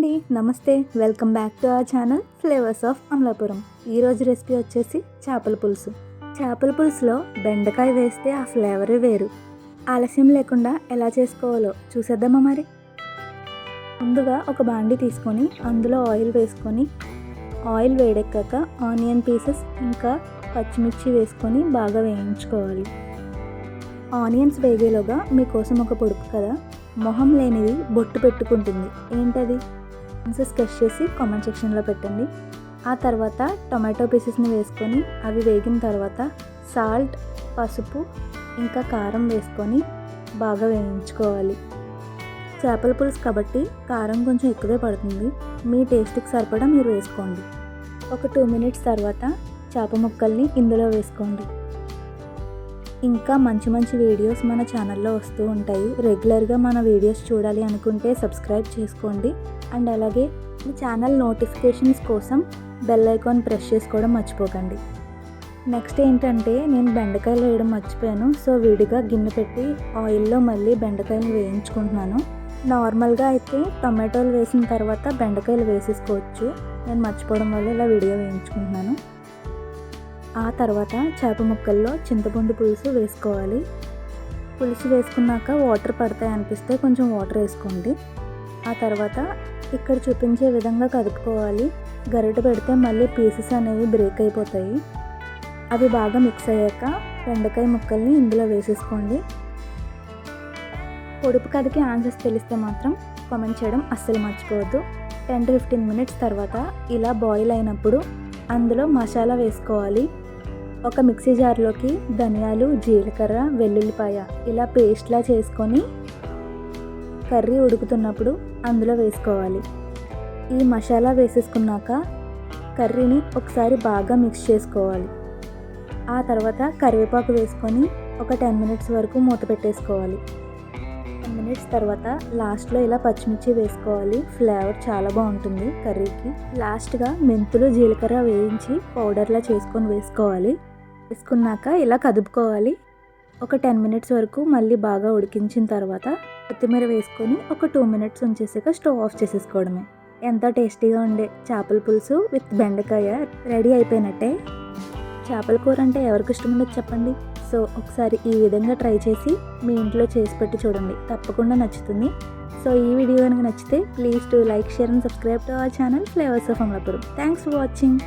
అండి నమస్తే. Welcome back to our channel flavours of Amalapuram. ఈరోజు రెసిపీ వచ్చేసి చేపల పులుసు. చేపల పులుసులో బెండకాయ వేస్తే ఆ ఫ్లేవరే వేరు. ఆలస్యం లేకుండా ఎలా చేసుకోవాలో చూసేద్దామా మరి? ముందుగా ఒక బాండి తీసుకొని అందులో ఆయిల్ వేసుకొని ఆయిల్ వేడెక్కాక ఆనియన్ పీసెస్ ఇంకా పచ్చిమిర్చి వేసుకొని బాగా వేయించుకోవాలి. ఆనియన్స్ వేగేలోగా మీకోసం ఒక పొడుపు కదా మొహం లేనిది బొట్టు పెట్టుకుంటుంది. ఏంటది? ఆన్సర్స్ చేసి కామెంట్ సెక్షన్లో పెట్టండి. ఆ తర్వాత టొమాటో పీసెస్ని వేసుకొని అవి వేగిన తర్వాత సాల్ట్ పసుపు ఇంకా కారం వేసుకొని బాగా వేయించుకోవాలి. చేపల పులుసు కాబట్టి కారం కొంచెం ఎక్కువే పడుతుంది. మీ టేస్ట్కి సరిపడా మీరు వేసుకోండి. ఒక టూ మినిట్స్ తర్వాత చేప ముక్కల్ని ఇందులో వేసుకోండి. ఇంకా మంచి మంచి వీడియోస్ మన ఛానల్లో వస్తూ ఉంటాయి. రెగ్యులర్గా మన వీడియోస్ చూడాలి అనుకుంటే సబ్స్క్రైబ్ చేసుకోండి. అండ్ అలాగే మీ ఛానల్ నోటిఫికేషన్స్ కోసం బెల్ ఐకాన్ ప్రెస్ చేసుకోవడం మర్చిపోకండి. నెక్స్ట్ ఏంటంటే నేను బెండకాయలు వేయడం మర్చిపోయాను. సో విడిగా గిన్నె పెట్టి ఆయిల్లో మళ్ళీ బెండకాయలు వేయించుకుంటున్నాను. నార్మల్గా అయితే టొమాటోలు వేసిన తర్వాత బెండకాయలు వేసేసుకోవచ్చు. నేను మర్చిపోవడం వల్ల ఇలా వీడియో వేయించుకుంటున్నాను. ఆ తర్వాత చేప ముక్కల్లో చింతపండు పులుసు వేసుకోవాలి. పులుసు వేసుకున్నాక వాటర్ పడతాయి అనిపిస్తే కొంచెం వాటర్ వేసుకోండి. ఆ తర్వాత ఇక్కడ చూపించే విధంగా కదుపుకోవాలి. గరిట పెడితే మళ్ళీ పీసెస్ అనేవి బ్రేక్ అయిపోతాయి. అవి బాగా మిక్స్ అయ్యాక బెండకాయ ముక్కల్ని ఇందులో వేసేసుకోండి. పొడుపు కథకి ఆన్సర్స్ తెలిస్తే మాత్రం కామెంట్ చేయడం అస్సలు మర్చిపోవద్దు. టెన్ టు ఫిఫ్టీన్ మినిట్స్ తర్వాత ఇలా బాయిల్ అయినప్పుడు అందులో మసాలా వేసుకోవాలి. ఒక మిక్సీ జార్లోకి ధనియాలు జీలకర్ర వెల్లుల్లిపాయ ఇలా పేస్ట్లా చేసుకొని కర్రీ ఉడుకుతున్నప్పుడు అందులో వేసుకోవాలి. ఈ మసాలా వేసేసుకున్నాక కర్రీని ఒకసారి బాగా మిక్స్ చేసుకోవాలి. ఆ తర్వాత కరివేపాకు వేసుకొని ఒక టెన్ మినిట్స్ వరకు మూత పెట్టేసుకోవాలి. టెన్ మినిట్స్ తర్వాత లాస్ట్లో ఇలా పచ్చిమిర్చి వేసుకోవాలి. ఫ్లేవర్ చాలా బాగుంటుంది కర్రీకి. లాస్ట్గా మెంతులు జీలకర్ర వేయించి పౌడర్లా చేసుకొని వేసుకోవాలి. వేసుకున్నాక ఇలా కదుపుకోవాలి. ఒక టెన్ మినిట్స్ వరకు మళ్ళీ బాగా ఉడికించిన తర్వాత కొత్తిమీర వేసుకొని ఒక టూ మినిట్స్ ఉంచేసాక స్టవ్ ఆఫ్ చేసేసుకోవడమే. ఎంతో టేస్టీగా ఉండే చేపల పులుసు విత్ బెండకాయ రెడీ అయిపోయినట్టే. చేపల కూర అంటే ఎవరికి ఇష్టం ఉండదు చెప్పండి. సో ఒకసారి ఈ విధంగా ట్రై చేసి మీ ఇంట్లో చేసి పెట్టి చూడండి. తప్పకుండా నచ్చుతుంది. సో ఈ వీడియో కనుక నచ్చితే please to like share and subscribe to our channel flavours of Amalapuram thanks for watching